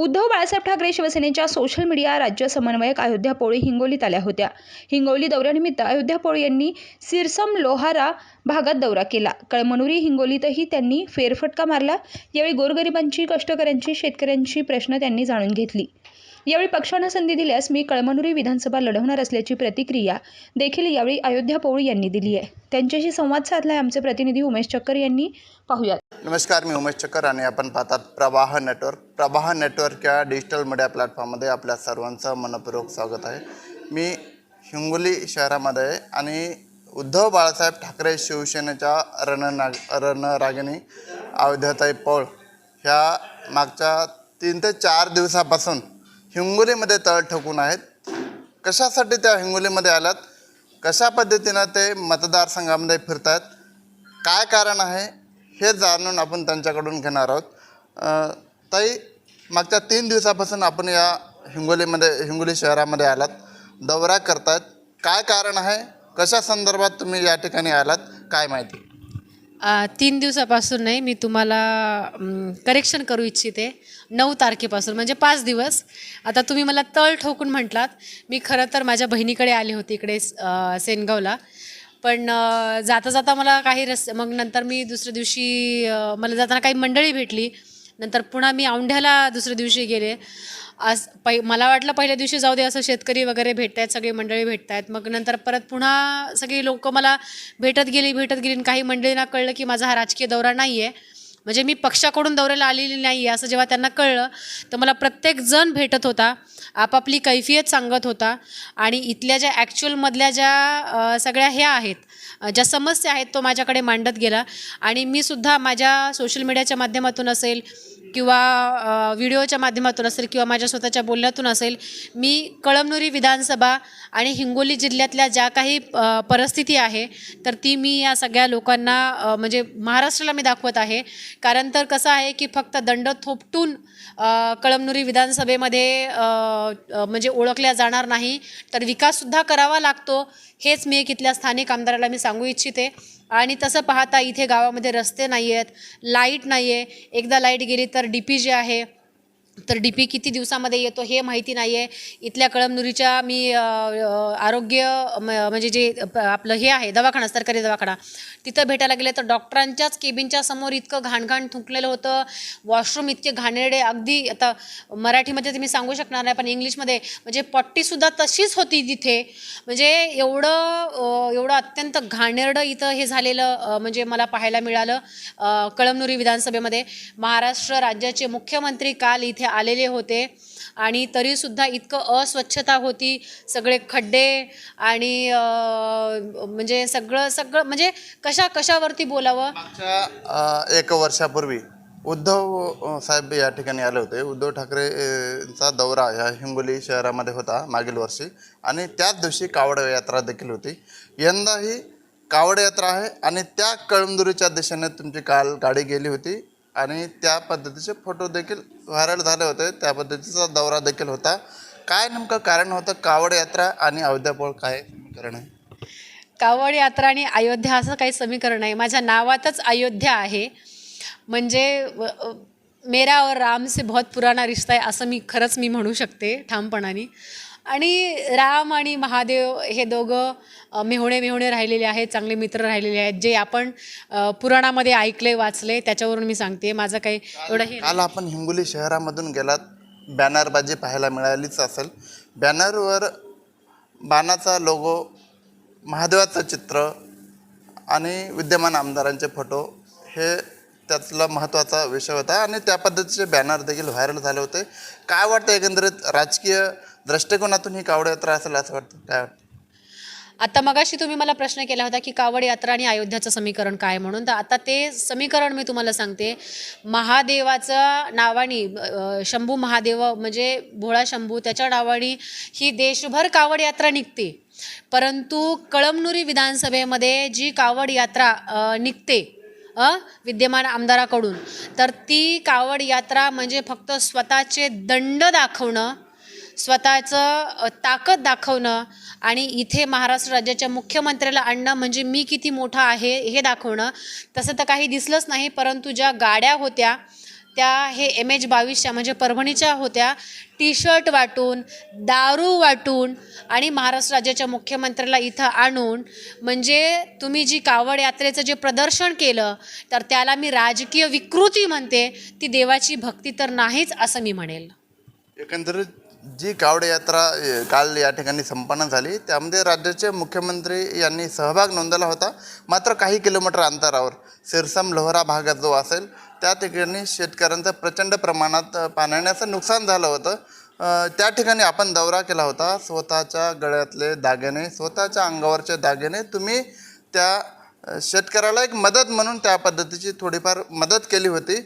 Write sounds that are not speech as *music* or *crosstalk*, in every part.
उद्धव बाळासाहेब ठाकरे शिवसेनेच्या social media राज्य समन्वयक अयोध्या पोळी हिंगोलीत आल्या होत्या. हिंगोली दौऱ्यानिमित्त अयोध्या पोळी यांनी सिरसम लोहारा भागात दौरा केला. कळमनुरी हिंगोलीतही त्यांनी फेरफटका मारला. यावेळी गोरगरिबांची कष्टकऱ्यांची शेतकऱ्यांची प्रश्न त्यांनी जाणून घेतली. यावेळी पक्षानं संधी दिल्यास मी कळमनुरी विधानसभा लढवणार असल्याची प्रतिक्रिया देखील यावेळी अयोध्या पोळी यांनी दिली आहे. त्यांच्याशी संवाद साधलाय आमचे प्रतिनिधी उमेश चक्कर यांनी. पाहूयात. नमस्कार मी उमेश चक्कर आणि आपण पाहतात प्रवाह नेटवर्क. प्रवाह नेटवर्क या डिजिटल मीडिया प्लॅटफॉर्ममध्ये आपल्या सर्वांचं मनपूर्वक स्वागत आहे. मी हिंगोली शहरामध्ये आहे आणि उद्धव बाळासाहेब ठाकरे शिवसेनेच्या रणनाग रणरागिणी अयोध्याताई पौळ ह्या मागच्या तीन ते चार दिवसापासून हिंगोलीमध्ये तळ ठोकून आहेत. कशासाठी त्या हिंगोलीमध्ये आल्यात? कशा पद्धतीनं ते मतदारसंघामध्ये फिरत आहेत काय कारण आहे? हे जाणून आपण त्यांच्याकडून घेणार आहोत. ताई मागच्या तीन दिवसापासून आपण या हिंगोलीमध्ये हिंगोली शहरामध्ये आलात. दौरा करतात काय कारण आहे? कशा संदर्भात तुम्ही या ठिकाणी आलात? काय माहिती? तीन दिवसापासून नाही मी तुम्हाला करेक्शन करू इच्छिते. नऊ तारखेपासून म्हणजे पाच दिवस. आता तुम्ही मला तळ ठोकून म्हटलात मी खरं तर माझ्या बहिणीकडे आले होते इकडे सेनगावला. पण जाता जाता मला काही रस मग नंतर मी दुसऱ्या दिवशी मला जाताना काही मंडळी भेटली. नंतर पुन्हा मी औंढ्याला दुसऱ्या दिवशी गेले. आज पै मला वाटलं पहिल्या दिवशी जाऊ दे असं शेतकरी वगैरे भेटत आहेत सगळी मंडळी भेटत आहेत मग नंतर परत पुन्हा सगळी लोक मला भेटत गेली भेटत गेली. आणि काही मंडळींना कळलं की माझा हा राजकीय दौरा नाही आहे म्हणजे मी पक्षाकडून दौऱ्याला आलेली नाही आहे असं जेव्हा त्यांना कळलं तर मला प्रत्येक जण भेटत होता आपापली कैफियत सांगत होता. आणि इथल्या ज्या ॲक्च्युअलमधल्या ज्या सगळ्या ह्या आहेत ज्या समस्या आहेत तो माझ्याकडे मांडत गेला. आणि मी सुद्धा माझ्या सोशल मीडियाच्या माध्यमातून असेल किंवा व्हिडिओच्या माध्यमातून असेल किंवा माझ्या स्वतःच्या बोलण्यातून असेल मी कळमनुरी विधानसभा आणि हिंगोली जिल्ह्यातल्या ज्या काही परिस्थिती आहे तर ती मी या सगळ्या लोकांना म्हणजे महाराष्ट्राला मी दाखवत आहे. कारण तर कसं आहे की फक्त दंड थोपटून कळमनुरी विधानसभेमध्ये म्हणजे ओळखल्या जाणार नाही तर विकाससुद्धा करावा लागतो हेच मी एक इथल्या स्थानिक आमदाराला मी सांगू इच्छिते. आणि तसं पाहता इथे गावामध्ये रस्ते नाही आहेत लाइट नाही आहे एकदा लाइट गेली तर डी पी जे आहे तर डी पी किती दिवसामध्ये येतो हे माहिती नाही आहे इथल्या कळमनुरीच्या मी आरोग्य म- म्हणजे जे आपलं हे आहे दवाखाना सरकारी दवाखाना तिथं भेटायला गेले तर डॉक्टरांच्याच केबिनच्या समोर इतकं घाणघाण थुंकलेलं होतं. वॉशरूम इतके घाणेरडे अगदी आता मराठीमध्ये तर मी सांगू शकणार नाही पण इंग्लिशमध्ये म्हणजे पट्टीसुद्धा तशीच होती तिथे. म्हणजे एवढं एवढं अत्यंत घाणेरडं इथं हे झालेलं म्हणजे मला पाहायला मिळालं कळमनुरी विधानसभेमध्ये. महाराष्ट्र राज्याचे मुख्यमंत्री काल इथे आलेले होते. आणि तरीसुद्धा इतकं अस्वच्छता होती. सगळे खड्डे आणि म्हणजे सगळं सगळं म्हणजे कशा कशावरती बोलावं? मागच्या एक वर्षापूर्वी उद्धव साहेब या ठिकाणी आले होते. उद्धव ठाकरेचा दौरा ह्या हिंगोली शहरामध्ये होता मागील वर्षी. आणि त्याच दिवशी कावड यात्रा देखील होती. यंदाही कावड यात्रा आहे. आणि त्या कळमदुरीच्या दिशेने तुमची काल गाडी गेली होती. आणि त्या पद्धतीचे फोटो देखील व्हायरल झाले होते. त्या पद्धतीचा दौरा देखील होता. काय नेमकं कारण होतं? कावड यात्रा आणि अयोध्यापोळ काय कारण आहे? कावड यात्रा आणि अयोध्या असं काही समीकरण आहे माझ्या नावातच अयोध्या आहे. म्हणजे व- मेरा और राम से बहुत पुराना रिश्ता आहे असं मी खरंच मी म्हणू शकते ठामपणाने. आणि राम आणि महादेव हे दोघं मिहुणे मेहुणे मेहुणे राहिलेले आहेत चांगले मित्र राहिलेले आहेत जे आपण पुराणामध्ये ऐकले वाचले त्याच्यावरून मी सांगते. माझं काही एवढं हे काल आपण हिंगोली शहरामधून गेलात. बॅनरबाजी पाहायला मिळालीच असेल. बॅनरवर बाणाचा लोगो महादेवाचं चित्र आणि विद्यमान आमदारांचे फोटो हे त्यातला महत्त्वाचा विषय होता आणि त्या पद्धतीचे बॅनर देखील व्हायरल झाले होते. काय वाटतं एकंदरीत राजकीय दृष्टिकोनातून ही कावड यात्रा असेल असं वाटतं. काय वाटतं? आता मगाशी तुम्ही मला प्रश्न केला होता की कावड यात्रा आणि अयोध्याचं समीकरण काय म्हणून. तर आता ते समीकरण मी तुम्हाला सांगते. महादेवाचं नावानी शंभू महादेव म्हणजे भोळा शंभू त्याच्या नावानी ही देशभर कावड यात्रा निघते. परंतु कळमनुरी विधानसभेमध्ये जी कावड यात्रा निघते विद्यमान आमदाराकडून तर ती कावड यात्रा म्हणजे फक्त स्वतःचे दंड दाखवणं स्वतःचं ताकद दाखवणं आणि इथे महाराष्ट्र राज्याच्या मुख्यमंत्र्याला आणणं म्हणजे मी किती मोठा आहे हे दाखवणं तसं तर काही दिसलंच नाही परंतु ज्या गाड्या होत्या त्या हे एम एच बावीसच्या म्हणजे परभणीच्या होत्या टी शर्ट वाटून दारू वाटून आणि महाराष्ट्र राज्याच्या मुख्यमंत्र्याला इथं आणून म्हणजे तुम्ही जी कावड यात्रेचं जे प्रदर्शन केलं तर त्याला मी राजकीय विकृती म्हणते ती देवाची भक्ती तर नाहीच असं मी म्हणेल. एकंदरीत जी कावड यात्रा काल या ठिकाणी संपन्न झाली त्यामध्ये राज्याचे मुख्यमंत्री यांनी सहभाग नोंदवला होता मात्र काही किलोमीटर अंतरावर सिरसम लोहरा भागात जो असेल त्या ठिकाणी शेतकऱ्यांचं प्रचंड प्रमाणात पाण्याचं नुकसान झालं होतं. त्या ठिकाणी आपण दौरा केला होता स्वतःच्या गळ्यातले दागिने स्वतःच्या अंगावरचे दागिने तुम्ही त्या शेतकऱ्याला एक मदत म्हणून त्या पद्धतीची थोडीफार मदत केली होती.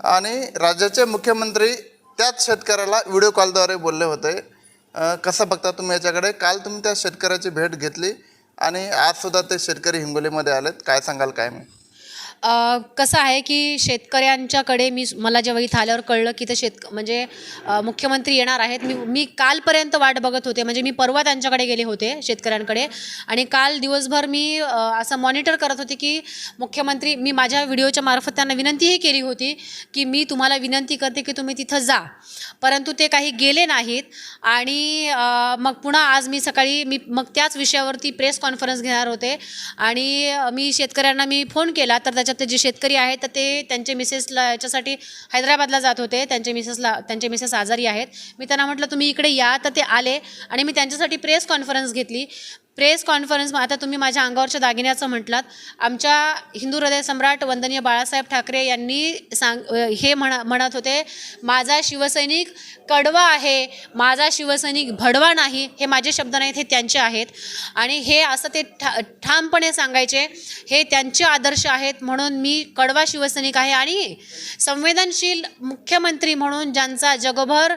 आणि राज्याचे मुख्यमंत्री त्याच शेतकऱ्याला व्हिडिओ कॉलद्वारे बोलले होते. कसं बघता तुम्ही याच्याकडे? काल तुम्ही त्या शेतकऱ्याची भेट घेतली आणि आजसुद्धा ते शेतकरी हिंगोलीमध्ये आलेत. काय सांगाल काय मी कसं आहे की शेतकऱ्यांच्याकडे मी मला जेव्हा इथं आल्यावर कळलं की ते शेतक म्हणजे मुख्यमंत्री येणार आहेत. मी मी कालपर्यंत वाट बघत होते. म्हणजे मी परवा त्यांच्याकडे गेले होते शेतकऱ्यांकडे. आणि काल दिवसभर मी असं मॉनिटर करत होते की मुख्यमंत्री मी माझ्या व्हिडिओच्या मार्फत त्यांना विनंतीही केली होती की मी तुम्हाला विनंती करते की तुम्ही तिथं जा. परंतु ते काही गेले नाहीत. आणि मग पुन्हा आज मी सकाळी मी मग त्याच विषयावरती प्रेस कॉन्फरन्स घेणार होते. आणि मी शेतकऱ्यांना मी फोन केला तर त्याच्या ते जे शेतकरी आहेत तर ते त्यांचे मिसेसला याच्यासाठी हैदराबादला जात होते. त्यांचे मिसेसला त्यांचे मिसेस आजारी आहेत. मी त्यांना म्हटलं तुम्ही इकडे या. तर ते आले आणि मी त्यांच्यासाठी प्रेस कॉन्फरन्स घेतली. प्रेस कॉन्फरन्स आता तुम्ही माझ्या अंगावरच्या दागिन्याचं म्हटलात. आमच्या हिंदू हृदय सम्राट वंदनीय बाळासाहेब ठाकरे यांनी सांग हे म्हणा म्हणत होते माझा शिवसैनिक कडवा आहे माझा शिवसैनिक भडवा नाही हे माझे शब्द नाहीत हे त्यांचे आहेत. आणि हे असं ते ठा ठामपणे सांगायचे हे त्यांचे आदर्श आहेत म्हणून मी कडवा शिवसैनिक आहे आणि संवेदनशील मुख्यमंत्री म्हणून ज्यांचा जगभर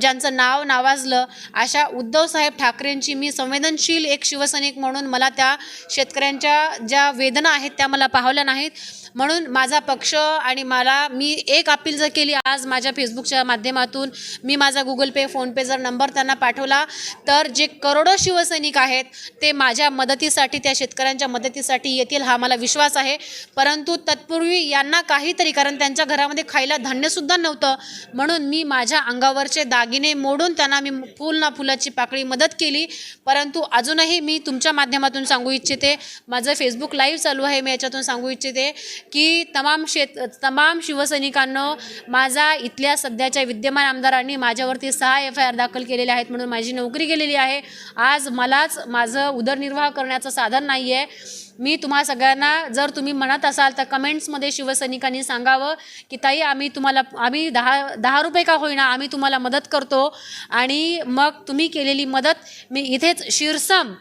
ज्यांचं नाव नावाजलं अशा उद्धवसाहेब ठाकरेंची मी संवेदनशील एक शिवसैनिक म्हणून मला त्या शेतकऱ्यांच्या ज्या वेदना आहेत त्या मला पाहवल्या नाहीत. म्हणून माझा पक्ष आणि मला मी एक अपील जर केली आज माझ्या फेसबुकच्या माध्यमातून मी माझा गुगल पे फोनपे जर नंबर त्यांना पाठवला तर जे करोडो शिवसैनिक आहेत ते माझ्या मदतीसाठी त्या शेतकऱ्यांच्या मदतीसाठी येतील हा मला विश्वास आहे. परंतु तत्पूर्वी यांना काहीतरी कारण त्यांच्या घरामध्ये खायला धान्यसुद्धा नव्हतं म्हणून मी माझ्या अंगावरचे दागिने मोडून त्यांना मी फुल ना फुलाची पाकळी मदत केली. परंतु अजूनही मी तुमच्या माध्यमातून सांगू इच्छिते. माझं फेसबुक लाईव्ह चालू आहे मी याच्यातून सांगू इच्छिते की तमाम शेत तमाम शिवसैनिकांनो माझा इथल्या सध्याच्या विद्यमान आमदारांनी माझ्यावरती सहा एफ आय आर दाखल केलेले आहेत म्हणून माझी नोकरी गेलेली आहे. आज मलाच माझं उदरनिर्वाह करण्याचं साधन नाही आहे मी तुम्हा सगळ्यांना जर तुम्ही म्हणत असाल तर कमेंट्समध्ये शिवसैनिकांनी सांगावं की ताई आम्ही तुम्हाला आम्ही दहा दहा रुपये का होईना आम्ही तुम्हाला मदत करतो आणि मग तुम्ही केलेली मदत मी इथेच शिरसम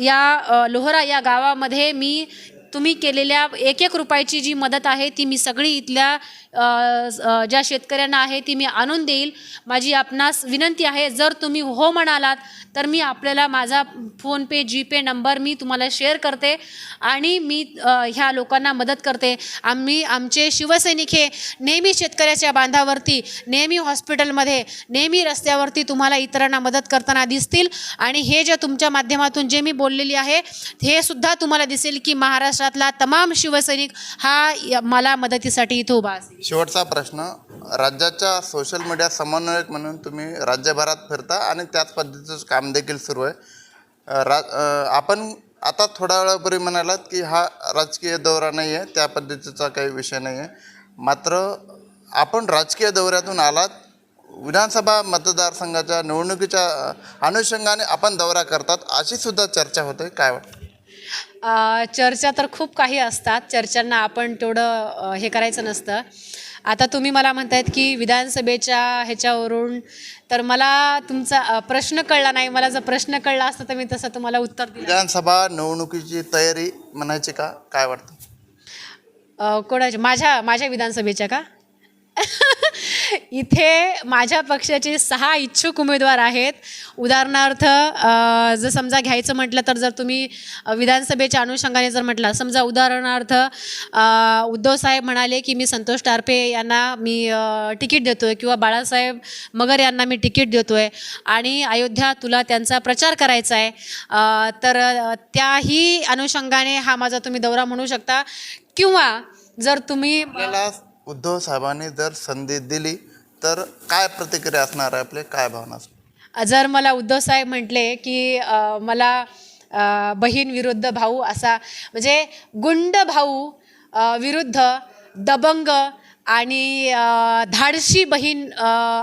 या लोहरा या गावामध्ये मी तुम्ही केलेल्या एक एक रुपयाची जी मदत आहे ती मी सगळी इथल्या ज्या शेतकऱ्यांना आहे ती मी आणून देईल. माझी आपणास विनंती आहे जर तुम्ही हो म्हणालात तर मी आपल्याला माझा फोनपे जीपे नंबर मी तुम्हाला शेअर करते आणि मी ह्या लोकांना मदत करते. आम्ही आमचे शिवसैनिक हे नेहमी शेतकऱ्याच्या बांधावरती नेहमी हॉस्पिटलमध्ये नेहमी रस्त्यावरती तुम्हाला इतरांना मदत करताना दिसतील. आणि हे जे तुमच्या माध्यमातून जे मी बोललेली आहे हे सुद्धा तुम्हाला दिसेल की महाराष्ट्र महाराष्ट्रातला तमाम शिवसैनिक हा मला मदतीसाठी इथं उभा असेल. शेवटचा प्रश्न राज्याच्या सोशल मीडिया समन्वयक म्हणून तुम्ही राज्यभरात फिरता आणि त्याच पद्धतीचं काम देखील सुरू आहे. रा आपण आता थोड्या वेळापूर्वी म्हणालात की हा राजकीय दौरा नाही आहे त्या पद्धतीचा काही विषय नाही आहे. मात्र आपण राजकीय दौऱ्यातून आलात विधानसभा मतदारसंघाच्या निवडणुकीच्या अनुषंगाने आपण दौरा करतात अशी सुद्धा चर्चा होते. काय वाटतं? चर्चा तर खूप काही असतात. चर्चांना आपण तेवढं हे करायचं नसतं. आता तुम्ही मला म्हणतायत की विधानसभेच्या ह्याच्यावरून तर मला तुमचा प्रश्न कळला नाही. मला जर प्रश्न कळला असता तर मी तसं तुम्हाला उत्तर विधानसभा निवडणुकीची तयारी म्हणायची का? काय वाटतं? कोणाच्या माझ्या माझ्या विधानसभेच्या का? *laughs* इथे माझ्या पक्षाचे सहा इच्छुक उमेदवार आहेत. उदाहरणार्थ जर समजा घ्यायचं म्हटलं तर जर तुम्ही विधानसभेच्या अनुषंगाने जर म्हटलं समजा उदाहरणार्थ उद्धव उद्धवसाहेब म्हणाले की मी संतोष टारपे यांना मी तिकीट देतो आहे किंवा बाळासाहेब मगर यांना मी तिकीट देतो आहे आणि अयोध्या तुला त्यांचा प्रचार करायचा आहे तर त्याही अनुषंगाने हा माझा तुम्ही दौरा म्हणू शकता. किंवा जर तुम्ही उद्धव साहेबांनी जर संधी दिली तर काय प्रतिक्रिया असणार आहे आपले? काय भावना असणार जर मला उद्धव साहेब म्हटले की मला बहीण विरुद्ध भाऊ असा म्हणजे गुंड भाऊ विरुद्ध दबंग आणि धाडशी बहीण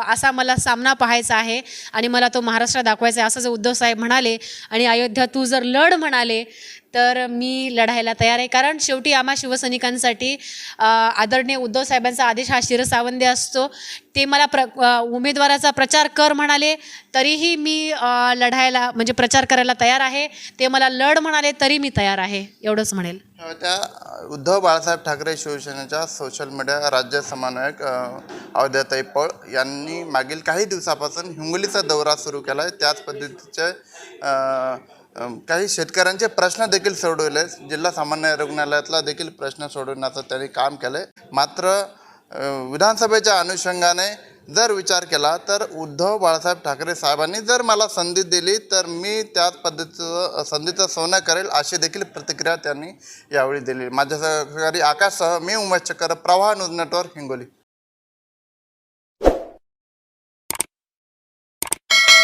असा मला सामना पाहायचा आहे आणि मला तो महाराष्ट्र दाखवायचा आहे असं जर उद्धव साहेब म्हणाले आणि अयोध्या तू जर लढ म्हणाले तर मी लढायला तयार आहे. कारण शेवटी आम्हा शिवसैनिकांसाठी आदरणीय उद्धव साहेबांचा आदेश हा शिरसावंदे असतो. ते मला प्र उमेदवाराचा प्रचार कर म्हणाले तरीही मी लढायला म्हणजे प्रचार करायला तयार आहे. ते मला लढ म्हणाले तरी मी तयार आहे. एवढंच म्हणेल. त्या उद्धव बाळासाहेब ठाकरे शिवसेनेच्या सोशल मीडिया राज्य समन्वयक अवध्याताई पळ यांनी मागील काही दिवसापासून हिंगोलीचा दौरा सुरू केला आहे त्याच पद्धतीचे काही शेतकऱ्यांचे प्रश्न देखील सोडवले. जिल्हा सामान्य रुग्णालयातला देखील प्रश्न सोडवण्याचं त्यांनी काम केलं आहे मात्र विधानसभेच्या अनुषंगाने जर विचार केला तर उद्धव बाळासाहेब ठाकरे साहेबांनी जर मला संधी दिली तर मी त्याच पद्धतीचं संधीचं सोनं करेल अशी देखील प्रतिक्रिया त्यांनी यावेळी दिली. माझ्या सहकारी आकाशसह मी उमेश चक्कर प्रवाह न्यूज नेटवर्क हिंगोली.